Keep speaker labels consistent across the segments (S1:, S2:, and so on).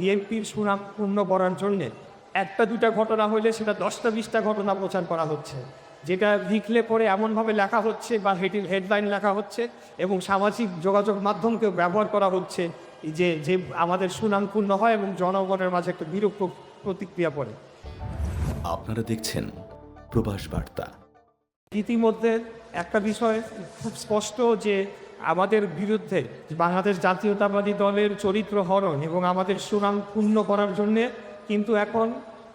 S1: বিএনপির সুনাম পূর্ণ করার জন্যে একটা দুটা ঘটনা হলে সেটা দশটা বিশটা ঘটনা প্রচার করা হচ্ছে। যেটা লিখলে পরে এমনভাবে লেখা হচ্ছে বা হেড হেডলাইন লেখা হচ্ছে এবং সামাজিক যোগাযোগ মাধ্যমকে ব্যবহার করা হচ্ছে যে যে আমাদের সুনাম পূর্ণ হয় এবং জনগণের মাঝে একটা বিরূপ প্রতিক্রিয়া পড়ে।
S2: আপনারা দেখছেন প্রবাস বার্তা।
S1: ইতিমধ্যে একটা বিষয় খুব স্পষ্ট যে আমাদের বিরুদ্ধে বাংলাদেশ জাতীয়তাবাদী দলের চরিত্র হরণ এবং আমাদের সুনাম পূর্ণ করার জন্যে কিন্তু এখন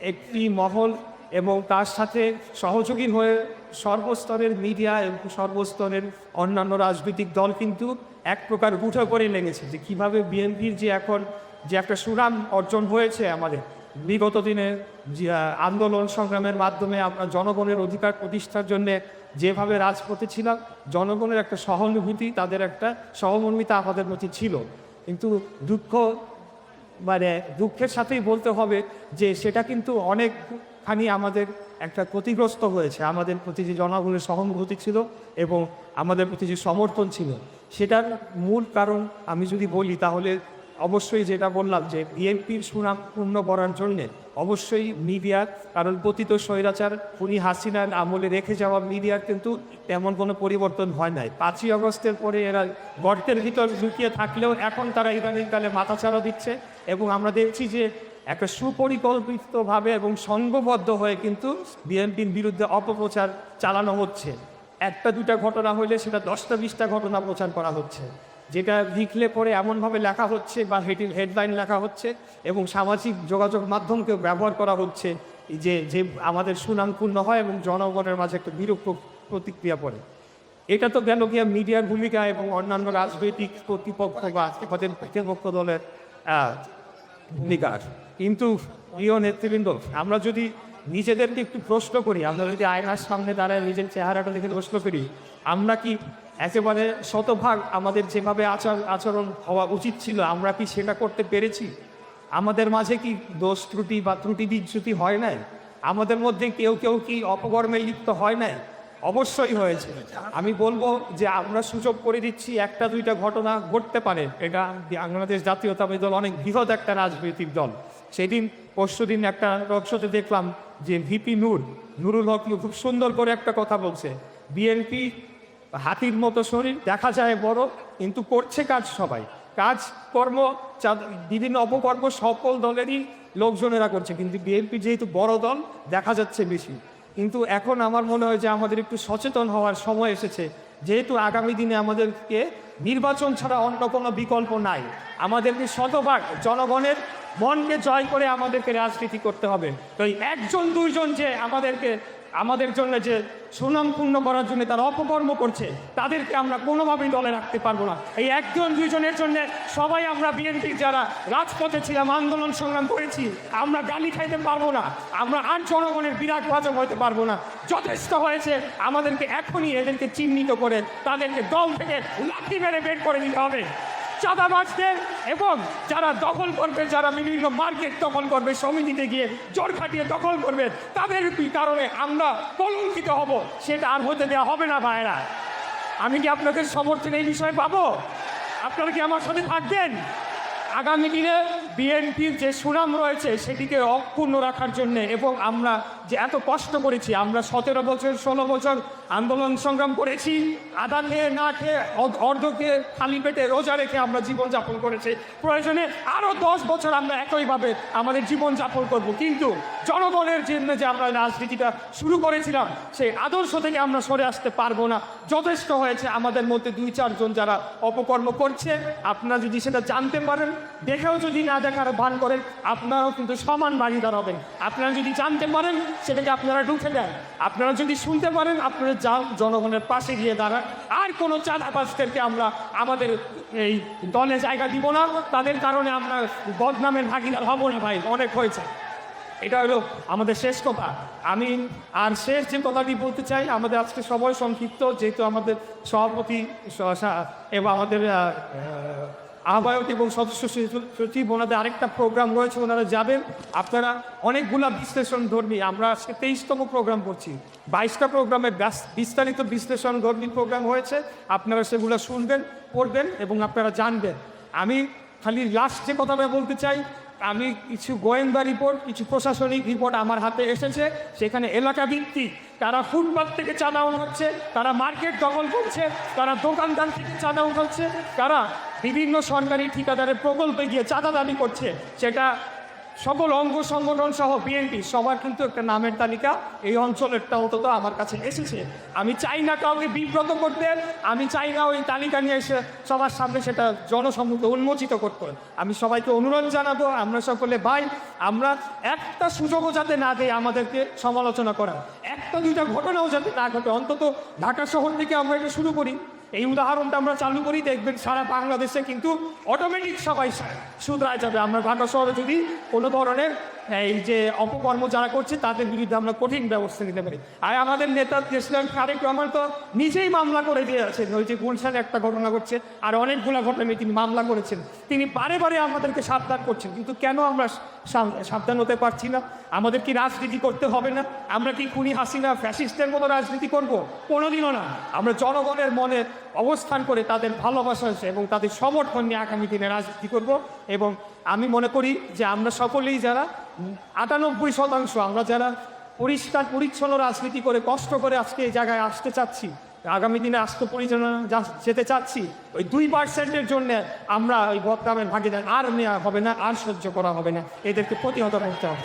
S1: একটি মহল এবং তার সাথে সহযোগী হয়ে সর্বস্তরের মিডিয়া এবং সর্বস্তরের অন্যান্য রাজনৈতিক দল কিন্তু এক প্রকার উঠে করে লেগেছে যে কীভাবে বিএনপির যে এখন যে একটা সুনাম অর্জন হয়েছে আমাদের। বিগত দিনে আন্দোলন সংগ্রামের মাধ্যমে আমরা জনগণের অধিকার প্রতিষ্ঠার জন্য যেভাবে রাজপথে ছিলাম, জনগণের একটা সহানুভূতি, তাদের একটা সহমর্মিতা আমাদের মধ্যে ছিল। কিন্তু দুঃখ মানে দুঃখের সাথেই বলতে হবে যে, সেটা কিন্তু অনেকখানি আমাদের একটা ক্ষতিগ্রস্ত হয়েছে। আমাদের প্রতি যে জনগণের সহানুভূতি ছিল এবং আমাদের প্রতি যে সমর্থন ছিল, সেটার মূল কারণ আমি যদি বলি, তাহলে অবশ্যই যেটা বললাম যে বিএনপির সুনাম পূর্ণ করার জন্যে অবশ্যই মিডিয়ার কারণ পতিত স্বৈরাচার উনি হাসিনার আমলে রেখে যাওয়া মিডিয়ার কিন্তু তেমন কোনো পরিবর্তন হয় নাই। পাঁচই আগস্টের পরে এরা গর্তের ভিতর লুকিয়ে থাকলেও এখন তারা ইদানিংকালে মাথাচাড়া দিচ্ছে এবং আমরা দেখছি যে একটা সুপরিকল্পিতভাবে এবং সংঘবদ্ধ হয়ে কিন্তু বিএনপির বিরুদ্ধে অপপ্রচার চালানো হচ্ছে। একটা দুটা ঘটনা হলে সেটা দশটা বিশটা ঘটনা প্রচার করা হচ্ছে। যেটা লিখলে পরে এমনভাবে লেখা হচ্ছে বা হেটির হেডলাইন লেখা হচ্ছে এবং সামাজিক যোগাযোগ মাধ্যমকে ব্যবহার করা হচ্ছে যে যে আমাদের সুনাম পূর্ণ হয় এবং জনগণের মাঝে একটা বিরূপ প্রতিক্রিয়া পড়ে। এটা তো গেল গিয়া মিডিয়ার ভূমিকা এবং অন্যান্য রাজনৈতিক কর্তৃপক্ষ বা আমাদের কর্তৃপক্ষ দলের আহ, ভূমিকার কিন্তু প্রিয় নেতৃবৃন্দ আমরা যদি নিজেদেরকে একটু প্রশ্ন করি আমরা যদি আয়নার সামনে দাঁড়ায় নিজের চেহারাটা দেখে প্রশ্ন করি আমরা কি একেবারে শতভাগ আমাদের যেভাবে আচার আচরণ হওয়া উচিত ছিল, আমরা কি সেটা করতে পেরেছি? আমাদের মাঝে কি দোষ ত্রুটি বা ত্রুটি বিচ্যুতি হয় নাই? আমাদের মধ্যে কেউ কেউ কি অপকর্মে লিপ্ত হয় নাই? অবশ্যই হয়েছে। আমি বলব যে আমরা সুযোগ করে দিচ্ছি, একটা দুইটা ঘটনা ঘটতে পারে। এটা বাংলাদেশ জাতীয়তাবাদী দল, অনেক বৃহৎ একটা রাজনৈতিক দল। সেদিন, পরশু দিন একটা রক্ষতে দেখলাম যে ভিপি নূর, নুরুল হক খুব সুন্দর করে একটা কথা বলছে। বিএনপি হাতির মতো শরীর দেখা যায় বড়, কিন্তু করছে কাজ সবাই। কাজ, কর্ম বিভিন্ন অপকর্ম সকল দলেরই লোকজনেরা করছে, কিন্তু বিএনপি যেহেতু বড় দল, দেখা যাচ্ছে বেশি। কিন্তু এখন আমার মনে হয় যে আমাদের একটু সচেতন হওয়ার সময় এসেছে। যেহেতু আগামী দিনে আমাদেরকে নির্বাচন ছাড়া অন্য কোনো বিকল্প নাই। আমাদেরকে শতভাগ জনগণের মনকে জয় করে আমাদেরকে রাজনীতি করতে হবে। তো একজন, দুইজন যে আমাদেরকে আমাদের জন্য যে সুনামপূর্ণ করার জন্য তারা অপকর্ম করছে, তাদেরকে আমরা কোনোভাবেই দলে রাখতে পারব না। এই একজন, দুইজনের জন্য সবাই আমরা বিএনপির যারা রাজপথে ছিলাম, আন্দোলন সংগ্রাম করেছি, আমরা গালি খাইতে পারব না, আমরা আর জনগণের বিরাট বাচক হতে পারব না। যথেষ্ট হয়েছে, আমাদেরকে এখনই এদেরকে চিহ্নিত করে তাদেরকে দল থেকে লাঠি মেরে বের করে দিতে হবে। চাঁদাবাজদের এবং যারা দখল করবে, যারা বিভিন্ন মার্কেট দখল করবে, সমিতিতে গিয়ে জোর খাটিয়ে দখল করবে, তাদের কারণে আমরা কলঙ্কিত হব? সেটা আর হতে দেওয়া হবে না ভাইরা আমি কি আপনাদের সমর্থন এই বিষয়ে পাবো? আপনারা কি আমার সাথে থাকবেন? আগামী দিনে বিএনপির যে সুনাম রয়েছে, সেটিকে অক্ষুণ্ণ রাখার জন্য এবং আমরা যে এত কষ্ট করেছি, আমরা সতেরো বছর, ষোলো বছর আন্দোলন সংগ্রাম করেছি আদান খেয়ে, না খেয়ে অর্ধ- অর্ধকে খালি পেটে রোজা রেখে আমরা জীবনযাপন করেছি। প্রয়োজনে আরও দশ বছর আমরা একইভাবে আমাদের জীবনযাপন করব। কিন্তু জনগণের জন্য যে আমরা রাজনীতিটা শুরু করেছিলাম, সেই আদর্শ থেকে আমরা সরে আসতে পারব না। যথেষ্ট হয়েছে আমাদের মধ্যে দুই চারজন যারা অপকর্ম করছে। আপনারা যদি সেটা জানতে পারেন, দেখেও যদি না দেখার ভান করেন, আপনারাও কিন্তু সমান ভাগিদার হবেন। আপনারা যদি জানতে পারেন সেটাকে আপনারা ঢুকে দেন। আপনারা যদি শুনতে পারেন, আপনারা যা জনগণের পাশে গিয়ে দাঁড়ান। আর কোনো চাঁদাবাজদেরকে আমরা আমাদের এই দলে জায়গা দিব না। তাদের কারণে আমরা বদনামের ভাগিদার হব না ভাই, অনেক হয়েছে। এটা হলো আমাদের শেষ কথা। আমি আর শেষ যে কথাটি বলতে চাই, আমাদের আজকে সময় সংক্ষিপ্ত, যেহেতু আমাদের সভাপতি এবং আমাদের আহ্বায়ক এবং সদস্য সচিব- ওনাদের আরেকটা প্রোগ্রাম রয়েছে, ওনারা যাবেন। আপনারা অনেকগুলা বিশ্লেষণ ধর্মী, আমরা আজকে তেইশতম প্রোগ্রাম করছি। বাইশটা প্রোগ্রামে বিস্তারিত বিশ্লেষণ ধর্মী প্রোগ্রাম হয়েছে। আপনারা সেগুলো শুনবেন, পড়বেন এবং আপনারা জানবেন। আমি খালি লাস্ট যে কথাটা বলতে চাই, আমি কিছু গোয়েন্দা রিপোর্ট কিছু প্রশাসনিক রিপোর্ট আমার হাতে এসেছে। সেখানে এলাকা ভিত্তিক তারা ফুটপাথ থেকে চাঁদা উঠাচ্ছে তারা মার্কেট দখল করছে, তারা দোকানদার থেকে চাঁদা উঠাচ্ছে তারা বিভিন্ন সরকারি ঠিকাদারের প্রকল্পে গিয়ে চাঁদা দাবি করছে। সেটা সকল অঙ্গ সংগঠন সহ বিএনপি সবার কিন্তু একটা নামের তালিকা এই অঞ্চলেরটা অন্তত আমার কাছে এসেছে। আমি চাই না কাউকে বিব্রত করতে, আমি চাই না ওই তালিকা নিয়ে এসে সবার সামনে সেটা জনসম্মুখে উন্মোচিত করতে। আমি সবাইকে অনুরোধ জানাব, আমরা সকলে ভাই, আমরা একটা সুযোগও যাতে না দেয় আমাদেরকে সমালোচনা করা একটা দুইটা ঘটনাও যাতে না ঘটে, অন্তত ঢাকা শহর থেকে আমরা এটা শুরু করি। এই উদাহরণটা আমরা চালু করি, দেখবেন সারা বাংলাদেশে কিন্তু অটোমেটিক সবাই শুধরায় যাবে। আমরা ঢাকা শহরে যদি কোনো ধরনের এই যে অপকর্ম যারা করছে, তাদের বিরুদ্ধে আমরা কঠিন ব্যবস্থা নিতে পারি। আর আমাদের নেতা দেশনাথ খারেক রহমান তো নিজেই মামলা করে দিয়েছেন ওই যে গুলশানে একটা ঘটনা ঘটছে, আর অনেকগুলো ঘটনায় তিনি মামলা করেছেন। তিনি বারে বারে আমাদেরকে সাবধান করছেন, কিন্তু কেন আমরা সাবধান হতে পারছি না? আমাদের কি রাজনীতি করতে হবে না? আমরা কি খুনি হাসিনা ফ্যাসিস্টের মতো রাজনীতি করব? কোনোদিনও না। আমরা জনগণের মনে অবস্থান করে তাদের ভালোবাসা এবং তাদের সমর্থন নিয়ে আগামী দিনে রাজনীতি করব এবং আমি মনে করি যে আমরা সকলেই যারা আটানব্বই শতাংশ, আমরা যারা পরিষ্কার পরিচ্ছন্ন রাজনীতি করে কষ্ট করে আজকে এই জায়গায় আসতে চাচ্ছি, আগামী দিনে আসতে পরিচালনা যেতে চাচ্ছি, ওই দুই পার্সেন্টের জন্য আমরা ওই বদনামের ভাগিদার আর নেওয়া হবে না, আর সহ্য করা হবে না। এদেরকে প্রতিহত করতে হবে।